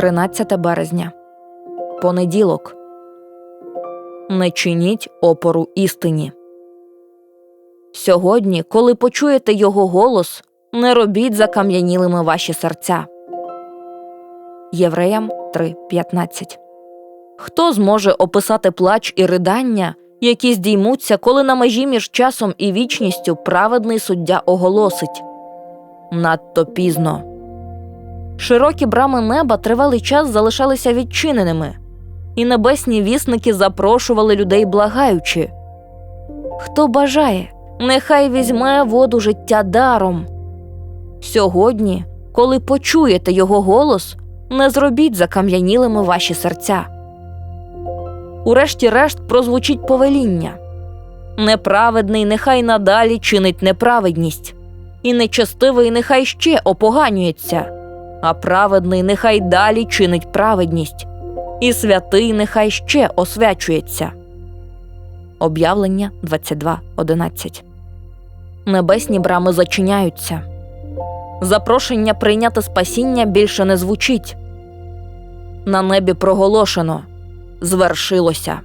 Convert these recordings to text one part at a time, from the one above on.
13 березня. Понеділок. Не чиніть опору істині. Сьогодні, коли почуєте його голос, не робіть закам'янілими ваші серця. Євреям 3.15 Хто зможе описати плач і ридання, які здіймуться, коли на межі між часом і вічністю праведний суддя оголосить надто пізно. Широкі брами неба тривалий час залишалися відчиненими, і небесні вісники запрошували людей, благаючи Хто бажає, нехай візьме воду життя даром. Сьогодні, коли почуєте його голос, не зробіть закам'янілими ваші серця. Урешті-решт прозвучить повеління Неправедний нехай надалі чинить неправедність, і нечестивий нехай ще опоганюється, а праведний нехай далі чинить праведність, і святий нехай ще освячується. Об'явлення 22.11 Небесні брами зачиняються. Запрошення прийняти спасіння більше не звучить. На небі проголошено звершилося.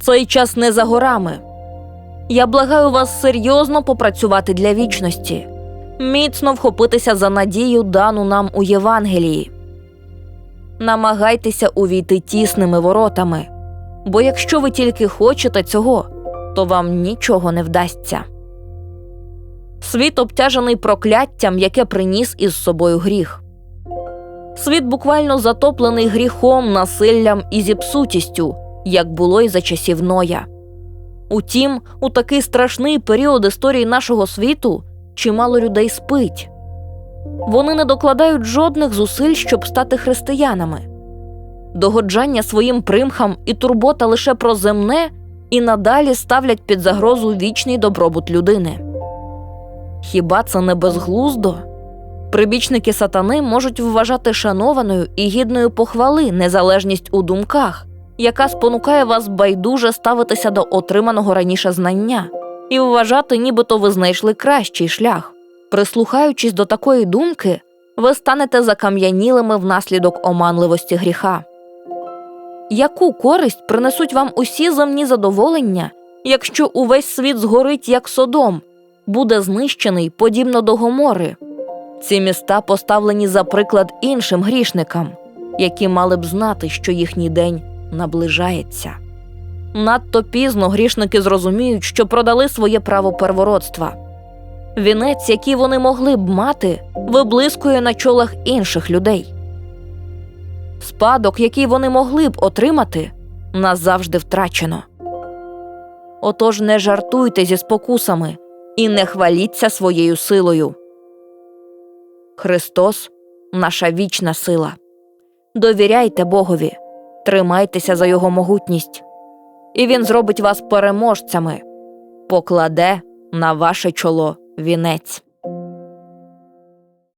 Цей час не за горами. Я благаю вас серйозно попрацювати для вічності, міцно вхопитися за надію, дану нам у Євангелії. Намагайтеся увійти тісними воротами, бо якщо ви тільки хочете цього, то вам нічого не вдасться. Світ обтяжений прокляттям, яке приніс із собою гріх. Світ буквально затоплений гріхом, насиллям і зіпсутістю, як було й за часів Ноя. Утім, у такий страшний період історії нашого світу чимало людей спить. Вони не докладають жодних зусиль, щоб стати християнами. Догоджання своїм примхам і турбота лише про земне і надалі ставлять під загрозу вічний добробут людини. Хіба це не безглуздо? Прибічники сатани можуть вважати шанованою і гідною похвали незалежність у думках, яка спонукає вас байдуже ставитися до отриманого раніше знання і вважати, нібито ви знайшли кращий шлях. Прислухаючись до такої думки, ви станете закам'янілими внаслідок оманливості гріха. Яку користь принесуть вам усі земні задоволення, якщо увесь світ згорить як содом, буде знищений подібно до Гомори? Ці міста поставлені за приклад іншим грішникам, які мали б знати, що їхній день наближається. Надто пізно грішники зрозуміють, що продали своє право первородства. Вінець, який вони могли б мати, виблискує на чолах інших людей. Спадок, який вони могли б отримати, назавжди втрачено. Отож не жартуйте зі спокусами і не хваліться своєю силою. Христос наша вічна сила. Довіряйте Богові, тримайтеся за Його могутність, і Він зробить вас переможцями, покладе на ваше чоло вінець.